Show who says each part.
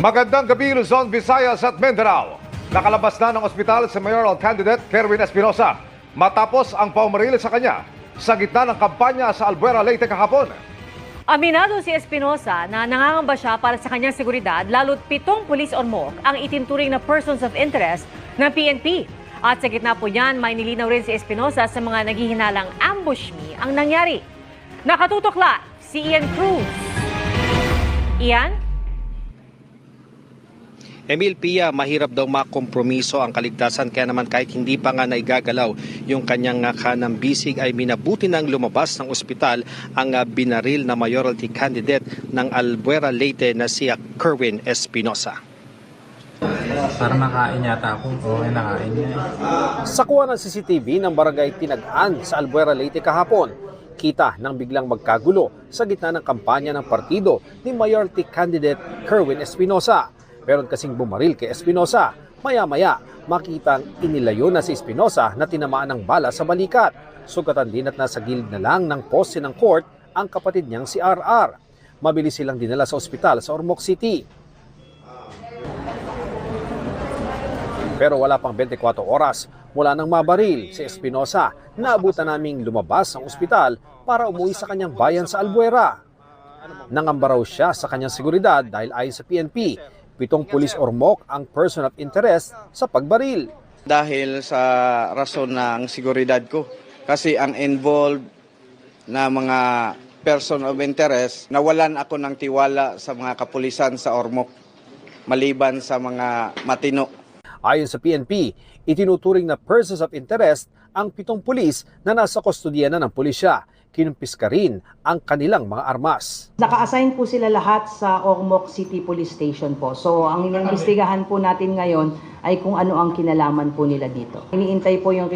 Speaker 1: Magandang gabi Luzon, Visayas at Mindanao. Nakalabas na ng ospital si mayoral candidate Kerwin Espinosa matapos ang paumaril sa kanya sa gitna ng kampanya sa Albuera, Leyte kahapon.
Speaker 2: Aminado si Espinosa na nangangamba siya para sa kanyang seguridad lalo't pitong pulis ormok ang itinturing na persons of interest ng PNP. At sa gitna po niyan, may nilinaw rin si Espinosa sa mga naghihinalang ambush me ang nangyari. Nakatutok la si Ian Cruz. Ian?
Speaker 3: Emil Pia, mahirap daw makompromiso ang kaligtasan kaya naman kahit hindi pa nga naigagalaw yung kanyang kanang bisig ay minabuti nang lumabas ng ospital ang ah, binaril na mayoralty candidate ng Albuera Leyte na si Kerwin Espinosa.
Speaker 4: Para makain yata ako. Oo, nakain niya.
Speaker 5: Sa kuha ng CCTV ng barangay Tinagaan sa Albuera, Leyte kahapon, kita nang biglang magkagulo sa gitna ng kampanya ng partido ni mayoralty candidate Kerwin Espinosa. Meron kasing bumaril kay Espinosa. Maya-maya, makitang inilayo na si Espinosa na tinamaan ng bala sa balikat. Sugatan din at nasa gilid na lang ng poste ng court ang kapatid niyang si RR. Mabilis silang dinala sa ospital sa Ormoc City. Pero wala pang 24 oras mula nang mabaril si Espinosa, naabutan naming lumabas ang ospital para umuwi sa kanyang bayan sa Albuera. Nangamba siya sa kanyang seguridad dahil ayon sa PNP, pitong pulis ormok ang person of interest sa pagbaril.
Speaker 6: dahil sa rason ng seguridad ko. Kasi ang involved na mga person of interest, nawalan ako ng tiwala sa mga kapulisan sa Ormoc maliban sa mga matino.
Speaker 5: Ayon sa PNP, itinuturing na persons of interest ang pitong pulis na nasa kustodiya na ng pulisya. Kinumpis ang kanilang mga armas.
Speaker 7: Naka-assign po sila lahat sa Ormoc City Police Station po. So, ang inimbestigahan po natin ngayon ay kung ano ang kinalaman po nila dito. Iniintay po yung